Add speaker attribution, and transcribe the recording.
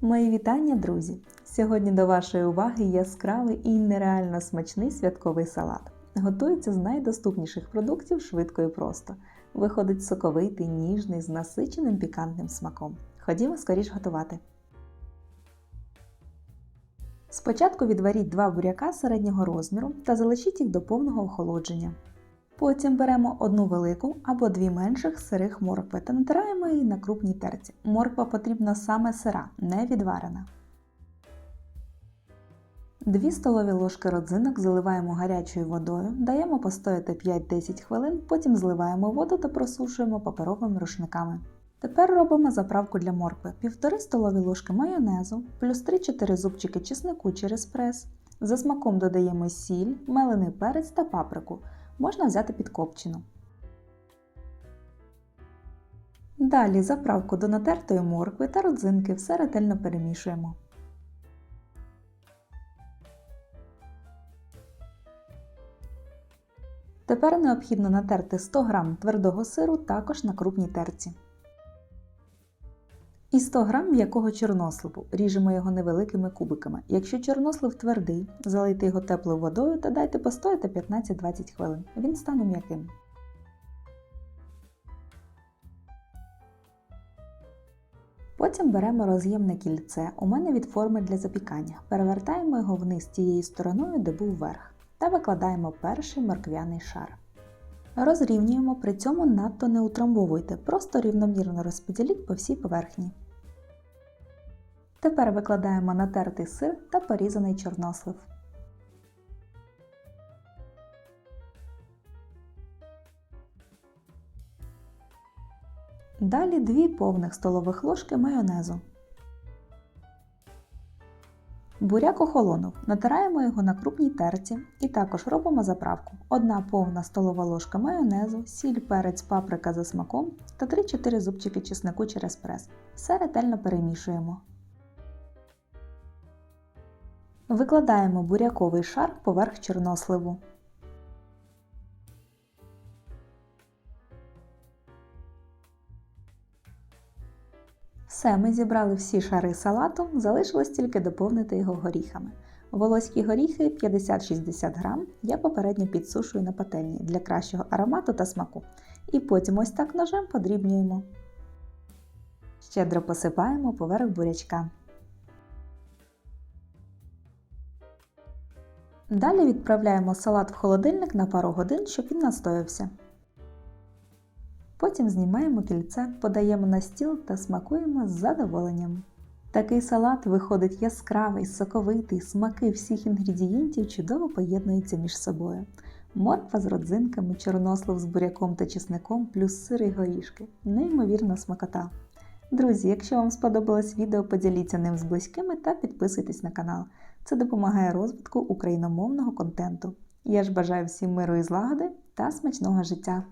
Speaker 1: Мої вітання, друзі! Сьогодні до вашої уваги яскравий і нереально смачний святковий салат. Готується з найдоступніших продуктів швидко і просто. Виходить соковитий, ніжний, з насиченим пікантним смаком. Ходімо скоріш готувати. Спочатку відваріть два буряка середнього розміру та залишіть їх до повного охолодження. Потім беремо одну велику або дві менших сирих моркви та натираємо її на крупній терці. Морква потрібна саме сира, не відварена. 2 столові ложки родзинок заливаємо гарячою водою, даємо постояти 5-10 хвилин, потім зливаємо воду та просушуємо паперовими рушниками. Тепер робимо заправку для моркви: 1,5 столові ложки майонезу, плюс 3-4 зубчики чеснику через прес. За смаком додаємо сіль, мелений перець та паприку. Можна взяти підкопчену. Далі заправку до натертої моркви та родзинки все ретельно перемішуємо. Тепер необхідно натерти 100 г твердого сиру також на крупній терці. І 100 г м'якого чорносливу. Ріжемо його невеликими кубиками. Якщо чорнослив твердий, залийте його теплою водою та дайте постояти 15-20 хвилин. Він стане м'яким. Потім беремо роз'ємне кільце, у мене від форми для запікання. Перевертаємо його вниз тією стороною, де був верх, та викладаємо перший морквяний шар. Розрівнюємо, при цьому надто не утрамбовуйте, просто рівномірно розподіліть по всій поверхні. Тепер викладаємо натертий сир та порізаний чорнослив. Далі 2 повних столових ложки майонезу. Буряк охолонув, натираємо його на крупній терці і також робимо заправку. Одна повна столова ложка майонезу, сіль, перець, паприка за смаком та 3-4 зубчики чеснику через прес. Все ретельно перемішуємо. Викладаємо буряковий шар поверх чорносливу. Все, ми зібрали всі шари салату, залишилось тільки доповнити його горіхами. Волоські горіхи 50-60 грам я попередньо підсушую на пательні для кращого аромату та смаку. І потім ось так ножем подрібнюємо. Щедро посипаємо поверх бурячка. Далі відправляємо салат в холодильник на пару годин, щоб він настоявся. Потім знімаємо кільце, подаємо на стіл та смакуємо з задоволенням. Такий салат виходить яскравий, соковитий, смаки всіх інгредієнтів чудово поєднуються між собою. Морква з родзинками, чорнослив з буряком та чесником, плюс сир і горішки. Неймовірна смакота. Друзі, якщо вам сподобалось відео, поділіться ним з близькими та підписуйтесь на канал. Це допомагає розвитку україномовного контенту. Я ж бажаю всім миру і злагоди та смачного життя!